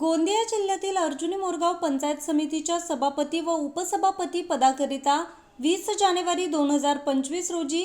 गोंदिया जिल्ह्यातील अर्जुनी मोरगाव पंचायत समितीच्या सभापती व उपसभापती पदाकरिता वीस जानेवारी दोन हजार पंचवीस रोजी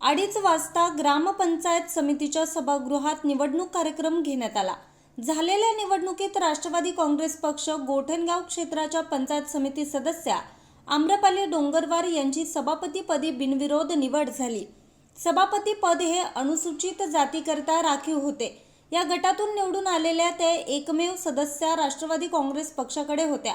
अडीच वाजता ग्रामपंचायत समितीच्या सभागृहात निवडणूक कार्यक्रम घेण्यात आला. झालेल्या निवडणुकीत राष्ट्रवादी काँग्रेस पक्ष गोठणगाव क्षेत्राच्या पंचायत समिती सदस्या आम्रपाली डोंगरवार यांची सभापतीपदी बिनविरोध निवड झाली. सभापती पद हे अनुसूचित जातीकरता राखीव होते. या गटातून निवडून आलेल्या ते एकमेव सदस्या राष्ट्रवादी काँग्रेस पक्षाकडे होत्या.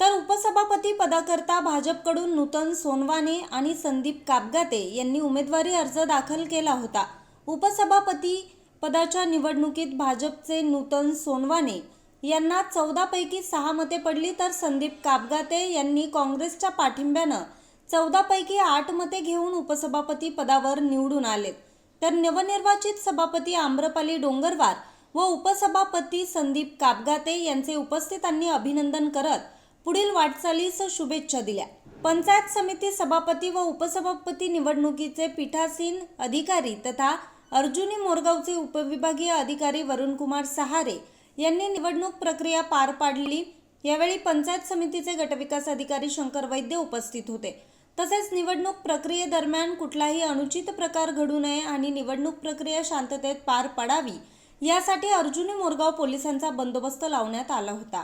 तर उपसभापती पदाकरता भाजपकडून नूतन सोनवाने आणि संदीप कापगाते यांनी उमेदवारी अर्ज दाखल केला होता. उपसभापती पदाच्या निवडणुकीत भाजपचे नूतन सोनवाने यांना चौदापैकी सहा मते पडली तर संदीप कापगाते यांनी काँग्रेसच्या पाठिंब्यानं चौदापैकी आठ मते घेऊन उपसभापती पदावर निवडून आलेत. तर नवनिर्वाचित सभापती आम्रपाली डोंगरवार व उपसभापती संदीप कापगाते यांचे उपस्थितांनी अभिनंदन करत पुढील वाटचालीस शुभेच्छा दिल्या. पंचायत समिती सभापती व उपसभापती निवडणुकीचे पीठासीन अधिकारी तथा अर्जुनी मोरगावचे उपविभागीय अधिकारी वरुणकुमार सहारे यांनी निवडणूक प्रक्रिया पार पाडली. यावेळी पंचायत समितीचे गटविकास अधिकारी शंकर वैद्य उपस्थित होते. तसेच निवडणूक प्रक्रियेदरम्यान कुठलाही अनुचित प्रकार घडू नये आणि निवडणूक प्रक्रिया शांततेत पार पडावी यासाठी अर्जुनी मोरगाव पोलिसांचा बंदोबस्त लावण्यात आला होता.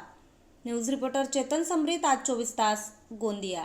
न्यूज रिपोर्टर चेतन समरीत आज चोवीस तास गोंदिया.